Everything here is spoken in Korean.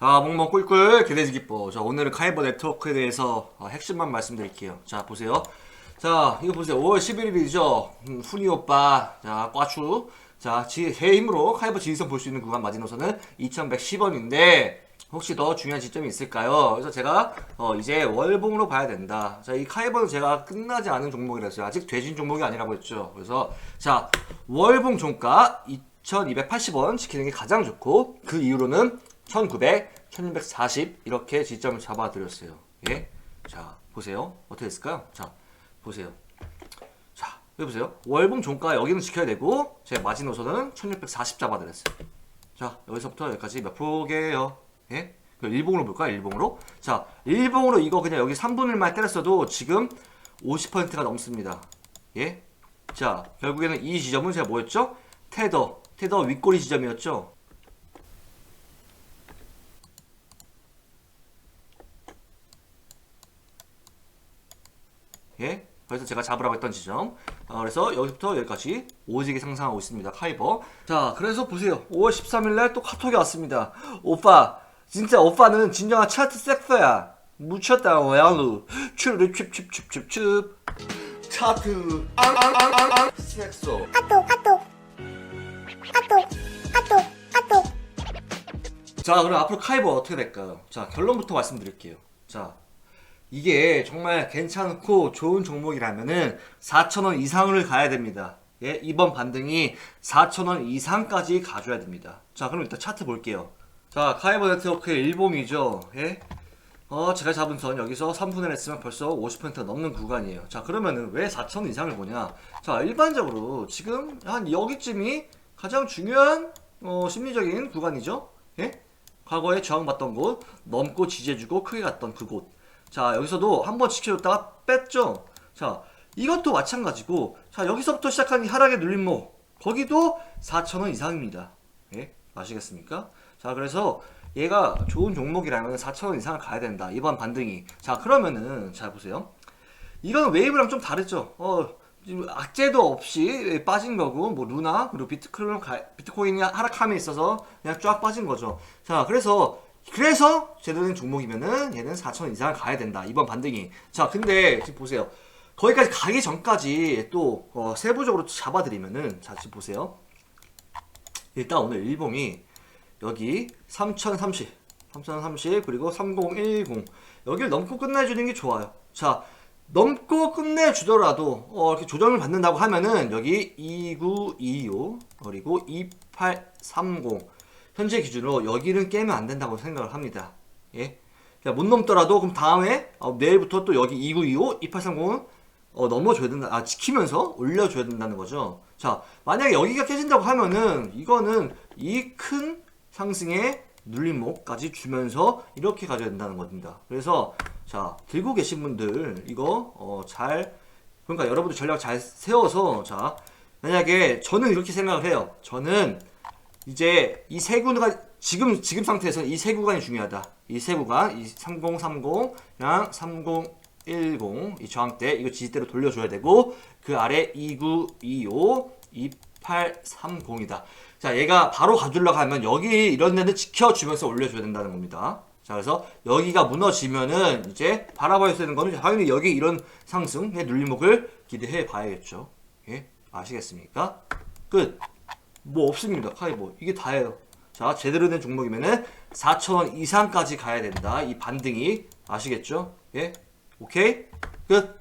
자, 몽몽 꿀꿀 개돼지 기뻐. 자, 오늘은 카이버 네트워크에 대해서 어, 핵심만 말씀드릴게요. 자, 보세요. 자, 이거 보세요. 5월 11일이죠. 음, 훈이 오빠, 자, 꽈추. 자, 지, 제 힘으로 카이버 지휘선 볼 수 있는 구간 마지노선은 2110원인데, 혹시 더 중요한 지점이 있을까요? 그래서 제가, 어, 이제 월봉으로 봐야 된다. 자, 이 카이버는 제가 끝나지 않은 종목이라서요. 아직 되진 종목이 아니라고 했죠. 그래서, 자, 월봉 종가 2280원 지키는 게 가장 좋고, 그 이후로는 1900, 1640 이렇게 지점을 잡아드렸어요. 예? 자, 보세요. 어떻게 됐을까요? 자, 보세요. 자, 여기 보세요. 월봉 종가 여기는 지켜야 되고 제 마지노선은 1640 잡아드렸어요. 자, 여기서부터 여기까지 몇 프로게요? 예? 그 일봉으로 볼까요? 일봉으로? 자, 일봉으로 이거 그냥 여기 3분의 1만 때렸어도 지금 50%가 넘습니다. 예? 자, 결국에는 이 지점은 제가 뭐였죠? 테더, 테더 윗꼬리 지점이었죠? 예? 그래서 제가 잡으라고 했던 지점. 어, 그래서 여기부터 여기까지 오지게 상승하고 있습니다. 카이버. 자, 그래서 보세요. 5월 13일 날 또 카톡이 왔습니다. 오빠, 진짜 오빠는 진정한 차트 섹터야. 묻혔다, 왜안루 츄르 춥춥춥춥춥. 차트, 앙앙앙앙 섹터. 자, 그럼 앞으로 카이버 어떻게 될까요? 자, 결론부터 말씀드릴게요. 자, 이게 정말 괜찮고 좋은 종목이라면은 4,000원 이상을 가야 됩니다. 예, 이번 반등이 4,000원 이상까지 가줘야 됩니다. 자, 그럼 일단 차트 볼게요. 자, 카이버 네트워크의 일봉이죠. 예? 어, 제가 잡은 선 여기서 3분의 했으면 벌써 50% 넘는 구간이에요. 자, 그러면은 왜 4,000원 이상을 보냐? 자, 일반적으로 지금 한 여기쯤이 가장 중요한 어, 심리적인 구간이죠. 예? 과거에 저항받던 곳, 넘고 지지해주고 크게 갔던 그곳. 자, 여기서도 한번 지켜줬다가 뺐죠? 자, 이것도 마찬가지고, 자, 여기서부터 시작한 이 하락의 눌림목, 거기도 4,000원 이상입니다. 예? 아시겠습니까? 자, 그래서 얘가 좋은 종목이라면 4,000원 이상을 가야 된다. 이번 반등이. 자, 그러면은, 자, 보세요. 이건 웨이브랑 좀 다르죠. 어, 악재도 없이 빠진 거고, 뭐, 루나, 그리고 비트코인, 비트코인이 하락함에 있어서 그냥 쫙 빠진 거죠. 자, 그래서, 그래서 제대로 된 종목이면은 얘는 4,000원 이상 가야 된다. 이번 반등이. 자, 근데 지금 보세요. 거기까지 가기 전까지 또, 어, 세부적으로 잡아드리면은, 자, 지금 보세요. 일단 오늘 일봉이 여기 3030, 3030 그리고 3010 여기를 넘고 끝내주는 게 좋아요. 자 넘고 끝내주더라도 어, 이렇게 조정을 받는다고 하면은 여기 2925 그리고 2830 현재 기준으로 여기는 깨면 안 된다고 생각을 합니다. 예. 자, 못 넘더라도 그럼 다음에 어, 내일부터 또 여기 2925, 2830은 어, 넘어줘야 된다. 아, 지키면서 올려줘야 된다는 거죠. 자, 만약에 여기가 깨진다고 하면은 이거는 이 큰 상승의 눌림목까지 주면서 이렇게 가져야 된다는 겁니다. 그래서 자, 들고 계신 분들 이거 어, 잘 그러니까 여러분들 전략 잘 세워서 자, 만약에 저는 이렇게 생각을 해요. 저는 이제 이 세 구간 지금 지금 상태에서 이세 구간이 중요하다. 이 세 구간 이 3030랑 3010 이 저항대 이거 지지대로 돌려줘야 되고 그 아래 2925 2830이다. 자 얘가 바로 가주려고 하면 여기 이런 데는 지켜주면서 올려줘야 된다는 겁니다. 자 그래서 여기가 무너지면은 이제 바라봐야 되는 거는 당연히 여기 이런 상승의 눌림목을 기대해 봐야겠죠. 예 아시겠습니까? 끝. 뭐 없습니다. 카이보. 이게 다예요. 자, 제대로 된 종목이면은 4,000원 이상까지 가야 된다. 이 반등이. 아시겠죠? 예? 오케이? 끝.